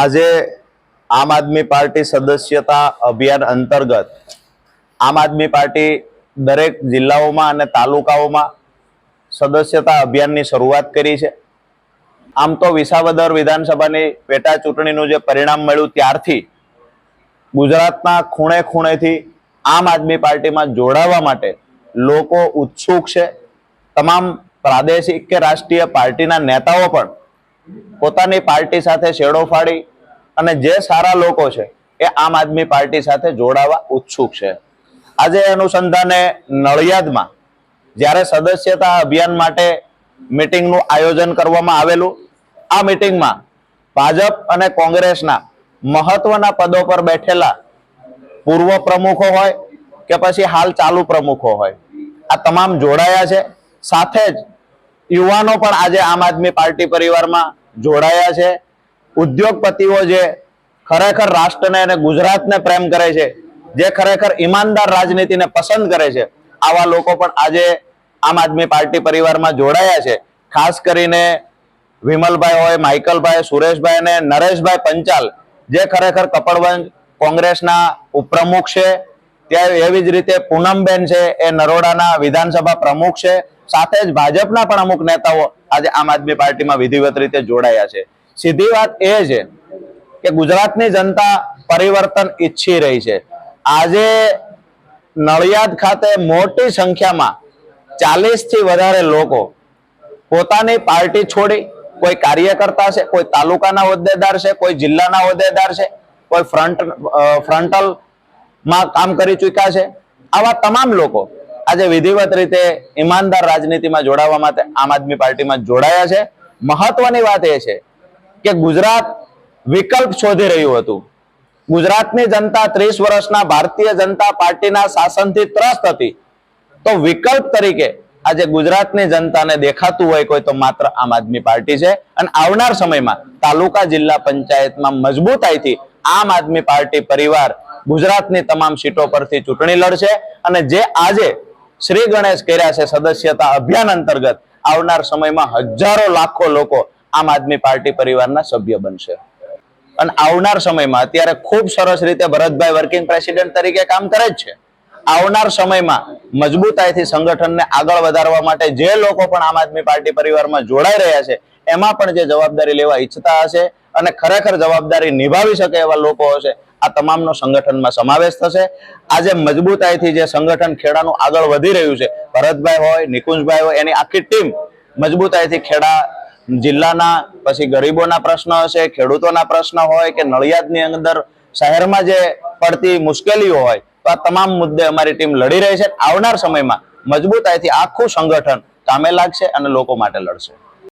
આજે આમ આદમી પાર્ટી સદસ્યતા અભિયાન અંતર્ગત આમ આદમી પાર્ટી દરેક જિલ્લાઓમાં અને તાલુકાઓમાં સદસ્યતા અભિયાનની શરૂઆત કરી છે. આમ તો વિસાવદર વિધાનસભાની પેટા ચૂંટણીનું જે પરિણામ મળ્યું ત્યારથી ગુજરાતના ખૂણે ખૂણેથી આમ આદમી પાર્ટીમાં જોડાવા માટે લોકો ઉત્સુક છે. તમામ પ્રાદેશિક કે રાષ્ટ્રીય પાર્ટીના નેતાઓ પણ પોતાની પાર્ટી સાથે છેડો ફાડી અને જે સારા લોકો છે, એ આમ આદમી પાર્ટી સાથે જોડાવા ઉત્સુક છે. આજે અનુસંધાને નડિયાદમાં જ્યારે સદસ્યતા અભિયાન માટે મિટિંગનું આયોજન કરવામાં આવેલું, આ મિટિંગમાં ભાજપ અને કોંગ્રેસના મહત્વના પદો પર બેઠેલા પૂર્વ પ્રમુખો હોય કે પછી હાલ ચાલુ પ્રમુખો હોય, આ તમામ જોડાયા છે. સાથે જ યુવાનો પણ આજે આમ આદમી પાર્ટી પરિવારમાં જોડાયા છે. ઉદ્યોગપતિઓ જે ખરેખર રાષ્ટ્રને અને ગુજરાતને પ્રેમ કરે છે, જે ખરેખર ઈમાનદાર રાજનીતિને પસંદ કરે છે, આવા લોકો પણ આજે આમ આદમી પાર્ટી પરિવારમાં જોડાયા છે. ખાસ કરીને વિમલભાઈ હોય, માઇકલભાઈ, સુરેશભાઈ અને નરેશભાઈ પંચાલ, જે ખરેખર કપડવંજ કોંગ્રેસના ઉપપ્રમુખ છે. ત્યાં એવી જ રીતે પૂનમબેન છે, એ નરોડાના વિધાનસભા પ્રમુખ છે. સાથે જ ભાજપના પણ અમુક નેતાઓ આજે આમ આદમી પાર્ટીમાં વિધિવત રીતે જોડાયા છે. સીધી વાત એ છે કે ગુજરાતની જનતા પરિવર્તન ઈચ્છી રહી છે. આજે નડિયાદ ખાતે મોટી સંખ્યામાં ચાલીસથી વધારે લોકો પોતાની પાર્ટી છોડી કોઈ કાર્યકર્તા છે, કોઈ તાલુકાના હોદ્દેદાર છે, કોઈ જિલ્લાના હોદ્દેદાર છે, કોઈ ફ્રન્ટ ફ્રન્ટલમાં કામ કરી ચૂક્યા છે. આવા તમામ લોકો આજે વિધિવત રીતે ઈમાનદાર રાજનીતિમાં જોડાવા માટે આમ આદમી પાર્ટીમાં જોડાયા છે. મહત્વની વાત એ છે કે ગુજરાત વિકલ્પ શોધી રહ્યું હતું. ગુજરાતની જનતા ત્રીસ વર્ષના ભારતીય જનતા પાર્ટીના શાસનથી ત્રસ્ત હતી. તો વિકલ્પ તરીકે આજે ગુજરાતની જનતાને દેખાતું હોય કોઈ તો માત્ર આમ આદમી પાર્ટી છે. અને આવનાર સમયમાં તાલુકા જિલ્લા પંચાયતમાં મજબૂતાઈથી આમ આદમી પાર્ટી પરિવાર ગુજરાતની તમામ સીટો પરથી ચૂંટણી લડશે. અને જે આજે શ્રી ગણેશ કર્યા છે સદસ્યતા અભિયાન અંતર્ગત આવનાર સમયમાં હજારો લાખો લોકો આમ આદમી પાર્ટી પરિવારના સભ્ય બનશે. અને આવનાર સમયમાં અત્યારે ખૂબ સરસ રીતે ભરતભાઈ વર્કિંગ પ્રેસિડેન્ટ તરીકે કામ કરે જ છે. આવનાર સમયમાં મજબૂતાઈથી સંગઠનને આગળ વધારવા માટે જે લોકો પણ આમ આદમી પાર્ટી પરિવારમાં જોડાઈ રહ્યા છે, એમાં પણ જે જવાબદારી લેવા ઈચ્છતા હશે અને ખરેખર જવાબદારી નિભાવી શકે એવા લોકો હશે, આ તમામનો સંગઠનમાં સમાવેશ થશે. આજે મજબૂતાઈથી જે સંગઠન ખેડાનું આગળ વધી રહ્યું છે, ભરતભાઈ હોય, નિકુંજભાઈ હોય, એની આખી ટીમ મજબૂતાઈથી ખેડા જિલ્લાના, પછી ગરીબોના પ્રશ્ન હશે, ખેડૂતોના પ્રશ્ન હોય કે નડિયાદની અંદર શહેરમાં જે પડતી મુશ્કેલીઓ હોય, તો આ તમામ મુદ્દે અમારી ટીમ લડી રહી છે. આવનાર સમયમાં મજબૂતાઈથી આખું સંગઠન કામે લાગશે અને લોકો માટે લડશે.